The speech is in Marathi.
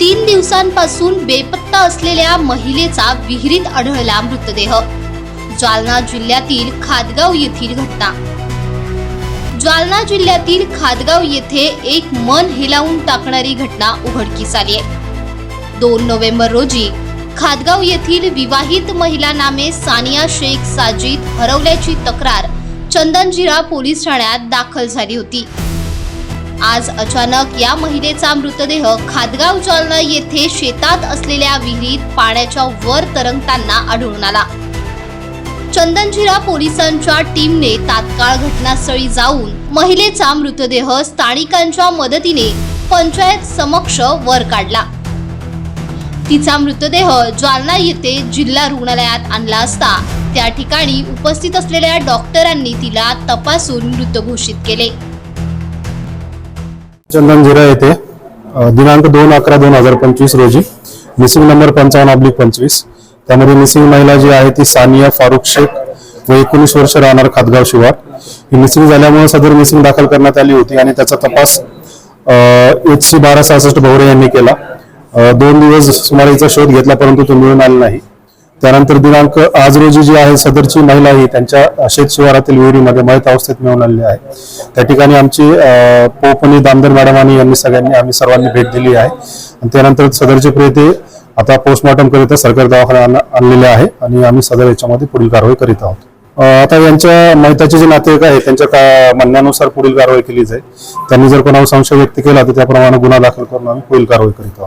तीन दिवसांपासून बेपत्ता असलेल्या महिलेचा विहिरीत आढळला मृतदेह. जालना जिल्ह्यातील खादगाव येथील घटना. जालना जिल्ह्यातील खादगाव येथे एक मन हेलावून टाकणारी घटना उघडकीस आली आहे. दोन नोव्हेंबर रोजी खादगाव येथील विवाहित महिला नामे सानिया शेख साजिद हरवल्याची तक्रार चंदनजिरा पोलीस ठाण्यात दाखल झाली होती. आज अचानक या महिलेचा मृतदेह खादगाव जालना येथे शेतात असलेल्या विहिरीत पाण्याच्या वर तरंगताना आढळून आला. चंदनजिरा पोलिसांच्या टीमने तात्काळ घटनास्थळी जाऊन महिलेचा मृतदेह स्थानिकांच्या मदतीने पंचायत समक्ष वर काढला. तिचा मृतदेह जालना येथे जिल्हा रुग्णालयात आणला असता त्या ठिकाणी उपस्थित असलेल्या डॉक्टरांनी तिला तपासून मृत घोषित केले. चंदनजिरा येथे दिनांक दोन अकरा दोन हजार पंचवीस रोजी मिसिंग नंबर पंचावन्न अब्लिक पंचवीस. त्यामध्ये मिसिंग महिला जी आहे ती सानिया फारुख शेख व एकोणीस वर्ष राहणार खातगाव शिवार. ही मिसिंग झाल्यामुळे सदर मिसिंग दाखल करण्यात आली होती आणि त्याचा तपास एच सी बारा सहासष्ट भवरे यांनी केला. दोन दिवस सुमारे शोध घेतला परंतु तो मिळून आला नाही. त्यानंतर दिनांक आज रोजी जी आहे सदरची महिला ही त्यांच्या शेत शिवारातील विहिरीमध्ये मयत अवस्थेत मिळून आलेली आहे. त्या ठिकाणी आमची पोपनी दामदर मॅडम आणि यांनी सगळ्यांनी आम्ही सर्वांनी भेट दिली आहे. आणि त्यानंतर सदरचे प्रेते आता पोस्टमॉर्टम करिता सरकारी दवाखान्यात आणलेले आहे आणि आम्ही सदर याच्यामध्ये पुढील कारवाई करीत आहोत. आता यांच्या मैताचे जे नातेवाईक आहेत त्यांच्या का- म्हणण्यानुसार पुढील कारवाई केली जाईल त्यांनी जर कोणावर संशय व्यक्त केला तर त्याप्रमाणे गुन्हा दाखल करून आम्ही पुढील कारवाई करीत आहोत.